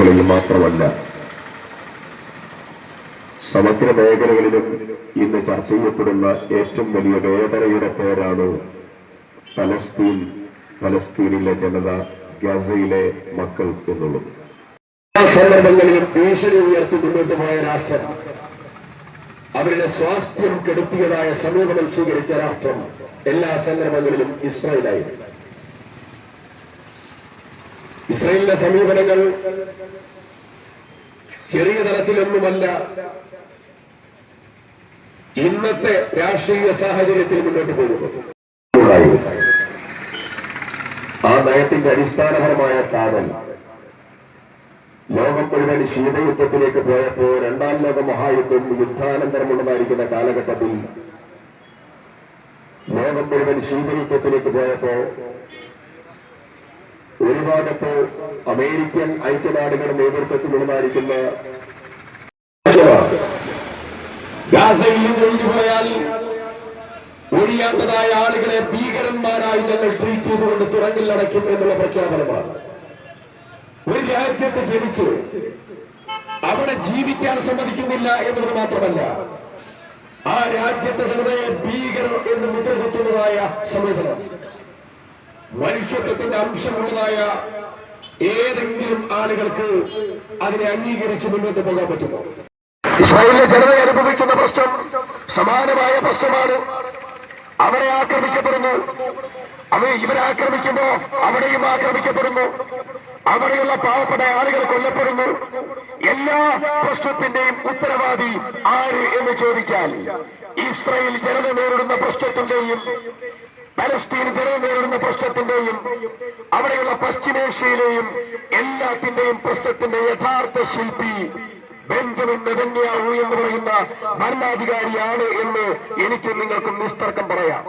മേഖലയിൽ മാത്രമല്ല സമഗ്ര മേഖലകളിലും ഇന്ന് ചർച്ച ചെയ്യപ്പെടുന്ന ഏറ്റവും വലിയ വേദനയുടെ പേരാണ് ഫലസ്തീൻ ഫലസ്തീനിലെ ജനത ഗസയിലെ മക്കൾ എന്നുള്ളത്. എല്ലാ സന്ദർഭങ്ങളിലും ഭീഷണി ഉയർത്തി മുന്നോട്ട് പോയ രാഷ്ട്രം അവരുടെ സ്വാസ്ഥ്യം കെടുത്തിയതായ സമീപനം സ്വീകരിച്ച രാഷ്ട്രം എല്ലാ സന്ദർഭങ്ങളിലും ഇസ്രായേലായിരുന്നു. ഇസ്രായേലിന്റെ സമീപനങ്ങൾ ചെറിയ തലത്തിലൊന്നുമല്ല. ഇന്നത്തെ രാഷ്ട്രീയ സാഹചര്യത്തിൽ മുന്നോട്ട് പോകുന്നു. ആ നയത്തിന്റെ അടിസ്ഥാനപരമായ കാതൽ ലോകം മുഴുവൻ ശീതയുദ്ധത്തിലേക്ക് പോയപ്പോ രണ്ടാം ലോക മഹായുദ്ധം യുദ്ധാനന്തരമുള്ളതായിരിക്കുന്ന കാലഘട്ടത്തിൽ ലോകം മുഴുവൻ ശീതയുദ്ധത്തിലേക്ക് പോയപ്പോ ഒരു ഭാഗത്ത് അമേരിക്കൻ ഐക്യനാടുകളുടെ നേതൃത്വത്തിലുള്ളതായിരിക്കുന്ന ഗാസയിൽ നിന്ന് ഒഴിയാത്തതായ ആളുകളെ ഭീകരന്മാരായി ഞങ്ങൾ ട്രീറ്റ് ചെയ്തുകൊണ്ട് തുറങ്ങിലടയ്ക്കും എന്നുള്ള പ്രഖ്യാപനമാണ്. ഒരു രാജ്യത്ത് ജനിച്ച് അവിടെ ജീവിക്കാൻ സമ്മതിക്കുന്നില്ല എന്നുള്ളത് മാത്രമല്ല ആ രാജ്യത്തെ ജനതയെ ഭീകരർ എന്ന് മുദ്ര കുത്തുന്നതായ മനുഷ്യത്വത്തിന്റെ അംശമുള്ളതായ ഏതെങ്കിലും ആളുകൾക്ക് അതിനെ അംഗീകരിച്ച് മുന്നോട്ട് പോകാൻ പറ്റുമോ? ഇസ്രായേലിലെ ജനത അനുഭവിക്കുന്ന പ്രശ്നം സമാനമായ പ്രശ്നമാണ്. അവരെ ആക്രമിക്കപ്പെടുന്നു. അവ ഇവരെ ആക്രമിക്കുമ്പോ അവിടെയും ആക്രമിക്കപ്പെടുന്നു. അവിടെയുള്ള പാവപ്പെട്ട ആളുകൾ കൊല്ലപ്പെടുന്നു. എല്ലാ പ്രശ്നത്തിന്റെയും ഉത്തരവാദി ആര് എന്ന് ചോദിച്ചാൽ ഇസ്രയേൽ ജനത നേരിടുന്ന പ്രശ്നത്തിന്റെയും പലസ്തീൻ ജനത നേരിടുന്ന പ്രശ്നത്തിന്റെയും അവിടെയുള്ള പശ്ചിമേഷ്യയിലെയും എല്ലാത്തിന്റെയും പ്രശ്നത്തിന്റെ യഥാർത്ഥ ശില്പി ബെഞ്ചമിൻ നെതന്യാഹു എന്ന് പറയുന്ന ഭരണാധികാരിയാണ് എന്ന് എനിക്ക് നിങ്ങൾക്കും നിസ്തർക്കം പറയാം.